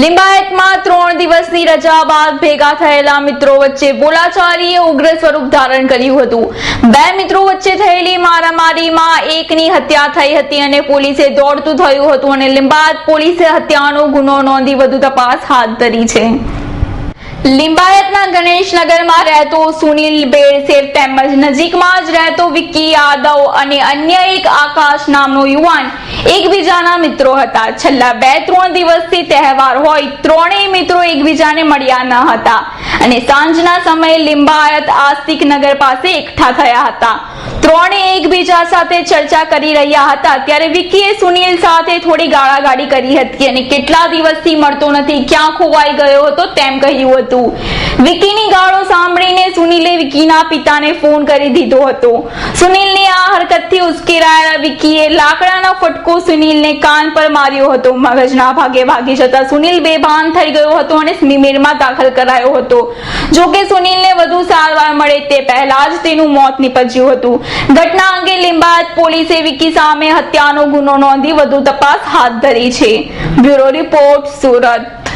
લિંબાયતમાં ત્રણ દિવસની રજા બાદ ભેગા થયેલા મિત્રો વચ્ચે બોલાચાલીએ ઉગ્ર સ્વરૂપ ધારણ કર્યું હતું. બે મિત્રો વચ્ચે થયેલી મારામારીમાં એકની હત્યા થઈ હતી અને પોલીસે દોડતું થયું હતું અને લિંબાયત પોલીસે હત્યાનો ગુનો નોંધી વધુ તપાસ હાથ ધરી છે. લિંબાયતના ગણેશનગરમાં રહેતો સુનિલ બેરસેર તેમજ નજીકમાં જ રહેતો વિક્કી યાદવ અને અન્ય એક આકાશ નામનો યુવાન એકબીજાના મિત્રો હતા. છેલ્લા બે ત્રણ દિવસથી તહેવાર હોય, ત્રણેય મિત્રો એકબીજાને મળ્યા ન હતા. અને સાંજના સમયે લિંબાયત આસ્તિક નગર પાસે એકઠા થયા હતા. ત્રણે એકબીજા સાથે ચર્ચા કરી રહ્યા હતા. ત્યારે વિકીએ સુનિલ સાથે થોડી ગાળાગાળી કરી હતી અને કેટલા દિવસથી મળતો નથી, ક્યાં ખોવાઈ ગયો હતો તેમ કહ્યું હતું. વિકીની ગાળો સાંભળીને વિકીના પિતાને ફોન કરી દીધો હતો. સુનિલની આ હરકતથી ઉશ્કેરાયેલા વિકીએ લાકડાનો ફટકો સુનિલને કાન પર માર્યો હતો. મગજના ભાગે ભાગી જતા સુનિલ બેભાન થઈ ગયો હતો અને સ્મીમેરમાં દાખલ કરાયો હતો. જો કે સુનિલને વધુ સારવાર મળે તે પહેલા જ તેનું મોત નીપજ્યું હતું. ઘટના અંગે લિંબાયત પોલીસે વિકી સામે હત્યાનો ગુનો નોંધી વધુ તપાસ હાથ ધરી છે. Bureau report Surat.